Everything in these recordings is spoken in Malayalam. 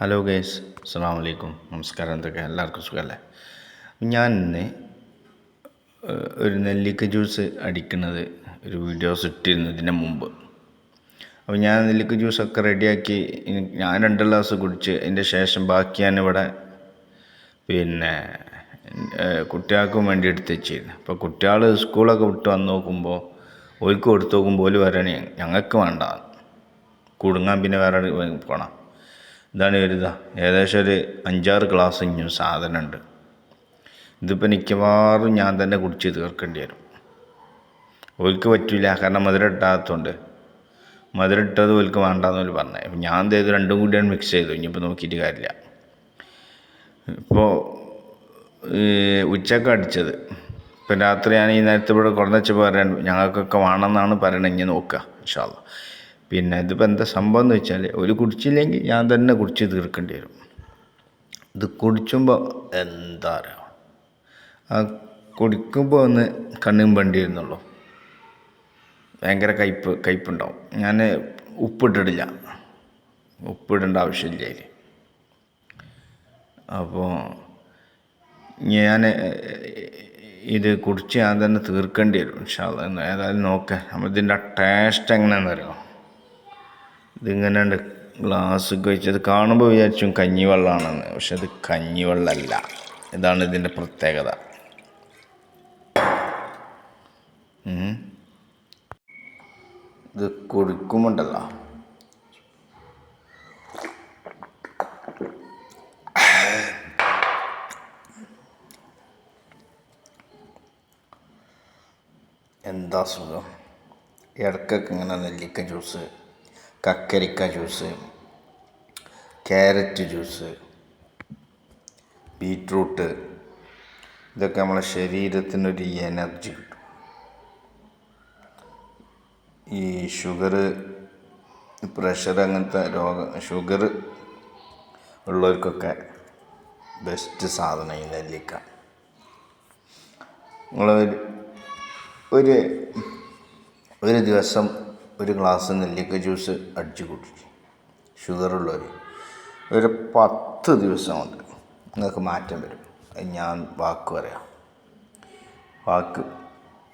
ഹലോ ഗേസ് അസ്സാം വലൈക്കും നമസ്കാരം എന്തൊക്കെ? എല്ലാവർക്കും സുഖമല്ലേ ഞാൻ ഇന്ന് ഒരു നെല്ലിക്ക ജ്യൂസ് അടിക്കുന്നത് ഒരു വീഡിയോസ് ഇട്ടിരുന്നതിന് മുമ്പ്. അപ്പോൾ ഞാൻ നെല്ലിക്ക ജ്യൂസൊക്കെ റെഡിയാക്കി ഞാൻ രണ്ട് ഗ്ലാസ് കുടിച്ച് അതിന്റെ ശേഷം ബാക്കി ഞാനിവിടെ പിന്നെ കുട്ടികൾക്കും വേണ്ടി എടുത്ത് വെച്ചിരുന്നു. അപ്പോൾ കുട്ടികൾ സ്കൂളൊക്കെ വിട്ട് വന്ന് നോക്കുമ്പോൾ ഓൽക്ക് കൊടുത്ത് നോക്കുമ്പോൾ ഓൽ വരണേ ഞങ്ങൾക്ക് വേണ്ട. കുടുങ്ങാൻ പിന്നെ വേറെ പോകണം ഇതാണ് ഇതാ ഏകദേശം ഒരു അഞ്ചാറ് ഗ്ലാസ് ഇഞ്ഞും സാധനമുണ്ട് ഇതിപ്പോൾ മിക്കവാറും ഞാൻ തന്നെ കുടിച്ച് തീർക്കേണ്ടി വരും. ഓൽക്ക് പറ്റില്ല കാരണം മധുരം ഇട്ടാത്തതുകൊണ്ട് മധുരം ഇട്ടത് ഓൽക്ക് വേണ്ടെന്ന് ഓൽ പറഞ്ഞത് അപ്പം ഞാൻ ചെയ്തു? രണ്ടും കൂടിയാണ് മിക്സ് ചെയ്തു. ഇനിയിപ്പോൾ നോക്കിയിട്ട് കാര്യമില്ല. ഇപ്പോൾ ഉച്ചയ്ക്ക് അടിച്ചത്. ഇപ്പം രാത്രി ഞാൻ ഈ നേരത്തെ ഇവിടെ കുറഞ്ഞപ്പോൾ പറയാൻ ഞങ്ങൾക്കൊക്കെ വേണമെന്നാണ് പറയണത് ഇനി നോക്കുക ഇൻഷാല്ല പിന്നെ ഇതിപ്പോൾ എന്താ സംഭവം എന്ന് വെച്ചാൽ ഒരു കുടിച്ചില്ലെങ്കിൽ ഞാൻ തന്നെ കുടിച്ച് തീർക്കേണ്ടി വരും. ഇത് കുടിച്ചുമ്പോൾ എന്താ പറയുക ആ കുടിക്കുമ്പോൾ ഒന്ന് കണ്ണും വണ്ടി വരുന്നുള്ളൂ ഭയങ്കര കയ്പ്പ് കയ്പ്പുണ്ടാവും ഞാൻ ഉപ്പിട്ടിടില്ല. ഉപ്പിടേണ്ട ആവശ്യമില്ല അതിൽ അപ്പോൾ ഞാൻ ഇത് കുടിച്ച് ഞാൻ തന്നെ തീർക്കേണ്ടി വരും. ഇൻഷാല്ല ഏതായാലും നോക്കാം. നമ്മളിതിന്റെ ടേസ്റ്റ് എങ്ങനെയാണെന്ന് ഇതിങ്ങനെ ഉണ്ട് ഗ്ലാസ് കഴിച്ചത് കാണുമ്പോൾ വിചാരിച്ചു കഞ്ഞിവെള്ളമാണെന്ന് പക്ഷെ അത് കഞ്ഞിവെള്ളമല്ല ഇതാണ് ഇതിന്റെ പ്രത്യേകത. ഇത് കുടിക്കുമുണ്ടല്ലോ എന്താ സുഖം? ഇടയ്ക്കൊക്കെ ഇങ്ങനെ നെല്ലിക്ക ജ്യൂസ് കക്കരിക്ക ജ്യൂസ് ക്യാരറ്റ് ജ്യൂസ് ബീട്രൂട്ട്. ഇതൊക്കെ നമ്മളെ ശരീരത്തിനൊരു എനർജി കിട്ടും. ഈ ഷുഗർ പ്രഷർ അങ്ങനത്തെ രോഗ ഷുഗർ ഉള്ളവർക്കൊക്കെ ബെസ്റ്റ് സാധനം ഈ നെല്ലിക്ക. നിങ്ങൾ ഒരു ഒരു ദിവസം ഒരു ഗ്ലാസ് നെല്ലിക്ക ജ്യൂസ് അടിച്ച് കുടിച്ചു ഷുഗറുള്ളവർ ഒരു പത്ത് ദിവസം കൊണ്ട് നിങ്ങൾക്ക് മാറ്റം വരും. ഞാൻ വാക്ക് പറയാം. വാക്ക്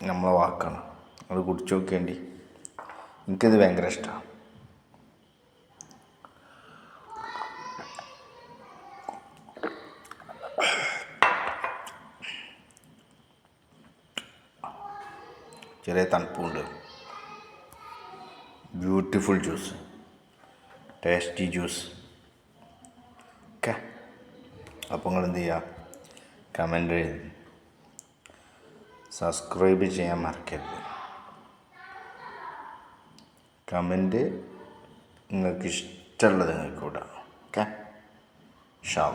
നമ്മളെ വാക്കാണ്. അത് കുടിച്ചു നോക്കേണ്ടി. എനിക്കിത് ഭയങ്കര ഇഷ്ടമാണ് ചെറിയ തണുപ്പുണ്ട്. Beautiful juice. Tasty juice. Okay അപ്പോൾ നിങ്ങൾ എന്ത് ചെയ്യുക കമന്റ് എഴുതി. സബ്സ്ക്രൈബ് ചെയ്യാൻ മറക്കരുത്. കമന്റ് നിങ്ങൾക്ക് ഇഷ്ടമുള്ളത് നിങ്ങൾക്ക് വിടാം ഓക്കെ ഷാ